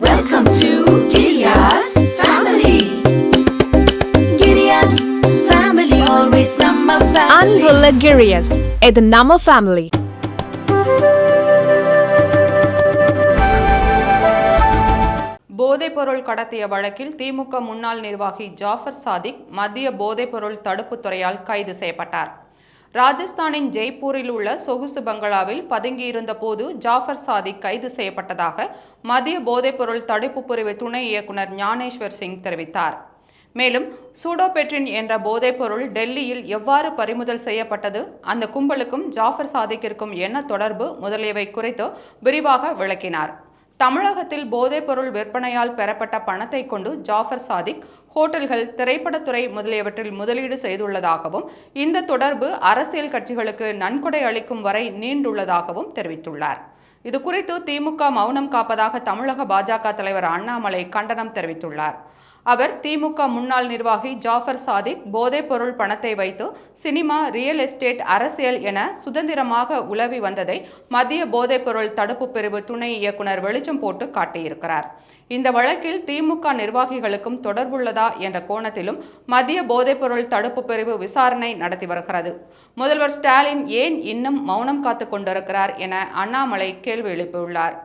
Welcome to Giriya's family. Giriya's family, always number family. அன்புள்ள கிரியஸ் இது நம்ம ஃபேமிலி போதைப்பொருள் கடத்திய வழக்கில் திமுக முன்னாள் நிர்வாகி ஜாஃபர் சாதிக் மத்திய போதைப்பொருள் தடுப்புத் துறையால் கைது செய்யப்பட்டார் ராஜஸ்தானின் ஜெய்ப்பூரில் உள்ள சொகுசு பங்களாவில் பதுங்கியிருந்த போது ஜாஃபர் சாதிக் கைது செய்யப்பட்டதாக மத்திய போதைப்பொருள் தடுப்பு பிரிவு துணை இயக்குனர் ஞானேஸ்வர் சிங் தெரிவித்தார். மேலும் சூடோபெட்ரின் என்ற போதைப்பொருள் டெல்லியில் எவ்வாறு பறிமுதல் செய்யப்பட்டது அந்த கும்பலுக்கும் ஜாஃபர் சாதிக்கிற்கும் என்ன தொடர்பு முதலியவை குறித்து விரிவாக விளக்கினார். தமிழகத்தில் போதைப்பொருள் விற்பனையால் பெறப்பட்ட பணத்தை கொண்டு ஜாஃபர் சாதிக் ஹோட்டல்கள் திரைப்படத்துறை முதலியவற்றில் முதலீடு செய்துள்ளதாகவும் இந்த தொடர்பு அரசியல் கட்சிகளுக்கு நன்கொடை அளிக்கும் வரை நீண்டுள்ளதாகவும் தெரிவித்துள்ளார். இது குறித்து திமுக மௌனம் காப்பதாக தமிழக பாஜக தலைவர் அண்ணாமலை கண்டனம் தெரிவித்துள்ளார். அவர் திமுக முன்னாள் நிர்வாகி ஜாஃபர் சாதிக் போதைப்பொருள் பணத்தை வைத்து சினிமா ரியல் எஸ்டேட் அரசியல் என சுதந்திரமாக உலவி வந்ததை மத்திய போதைப்பொருள் தடுப்பு பிரிவு துணை இயக்குனர் வெளிச்சம் போட்டு காட்டியிருக்கிறார். இந்த வழக்கில் திமுக நிர்வாகிகளுக்கும் தொடர்புள்ளதா என்ற கோணத்திலும் மத்திய போதைப்பொருள் தடுப்பு பிரிவு விசாரணை நடத்தி வருகிறது. முதல்வர் ஸ்டாலின் ஏன் இன்னும் மௌனம் காத்து கொண்டிருக்கிறார் என அண்ணாமலை கேள்வி எழுப்பியுள்ளார்.